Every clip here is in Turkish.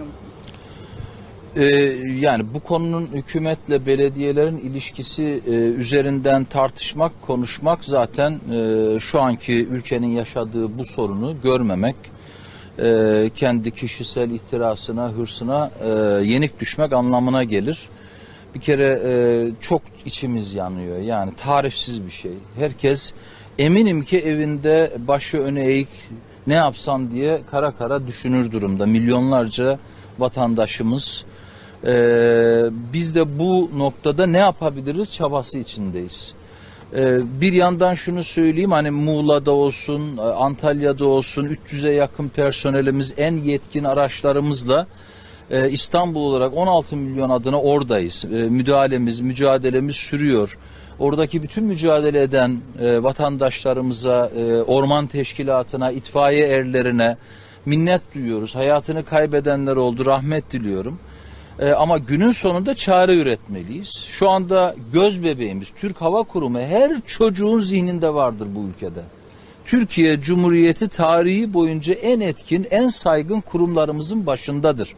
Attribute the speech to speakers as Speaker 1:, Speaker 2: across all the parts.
Speaker 1: düşünüyor musunuz?
Speaker 2: Ee, yani bu konunun hükümetle belediyelerin ilişkisi e, üzerinden tartışmak, konuşmak zaten e, şu anki ülkenin yaşadığı bu sorunu görmemek, e, kendi kişisel ihtirasına, hırsına e, yenik düşmek anlamına gelir. Bir kere e, çok içimiz yanıyor. Yani tarifsiz bir şey. Herkes eminim ki evinde başı öne eğik ne yapsam diye kara kara düşünür durumda. Milyonlarca vatandaşımız. E, biz de bu noktada ne yapabiliriz çabası içindeyiz. E, bir yandan şunu söyleyeyim hani Muğla'da olsun, e, Antalya'da olsun 300'e yakın personelimiz en yetkin araçlarımızla ee, İstanbul olarak 16 milyon adına oradayız. Ee, müdahalemiz, mücadelemiz sürüyor. Oradaki bütün mücadele eden e, vatandaşlarımıza, e, orman teşkilatına, itfaiye erlerine minnet duyuyoruz. Hayatını kaybedenler oldu, rahmet diliyorum. E, ama günün sonunda çare üretmeliyiz. Şu anda göz bebeğimiz Türk Hava Kurumu her çocuğun zihninde vardır bu ülkede. Türkiye Cumhuriyeti tarihi boyunca en etkin, en saygın kurumlarımızın başındadır.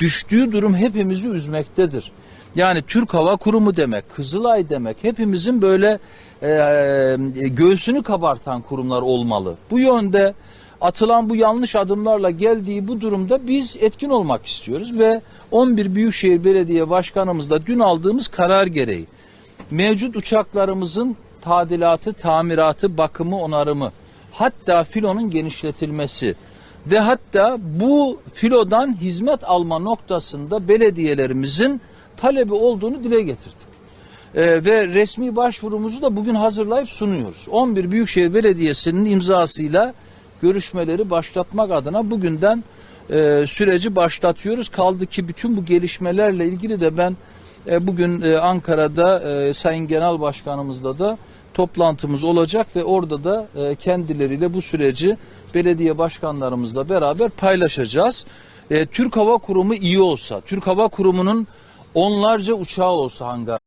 Speaker 2: Düştüğü durum hepimizi üzmektedir. Yani Türk Hava Kurumu demek, Kızılay demek hepimizin böyle e, e, göğsünü kabartan kurumlar olmalı. Bu yönde atılan bu yanlış adımlarla geldiği bu durumda biz etkin olmak istiyoruz ve 11 Büyükşehir Belediye Başkanımızla dün aldığımız karar gereği mevcut uçaklarımızın tadilatı, tamiratı, bakımı, onarımı, hatta filonun genişletilmesi ve hatta bu filodan hizmet alma noktasında belediyelerimizin talebi olduğunu dile getirdik. Ee, ve resmi başvurumuzu da bugün hazırlayıp sunuyoruz. 11 Büyükşehir Belediyesi'nin imzasıyla görüşmeleri başlatmak adına bugünden e, süreci başlatıyoruz. Kaldı ki bütün bu gelişmelerle ilgili de ben e, bugün e, Ankara'da e, Sayın Genel Başkanımızla da toplantımız olacak ve orada da e, kendileriyle bu süreci belediye başkanlarımızla beraber paylaşacağız. E, Türk Hava Kurumu iyi olsa, Türk Hava Kurumu'nun onlarca uçağı olsa hangar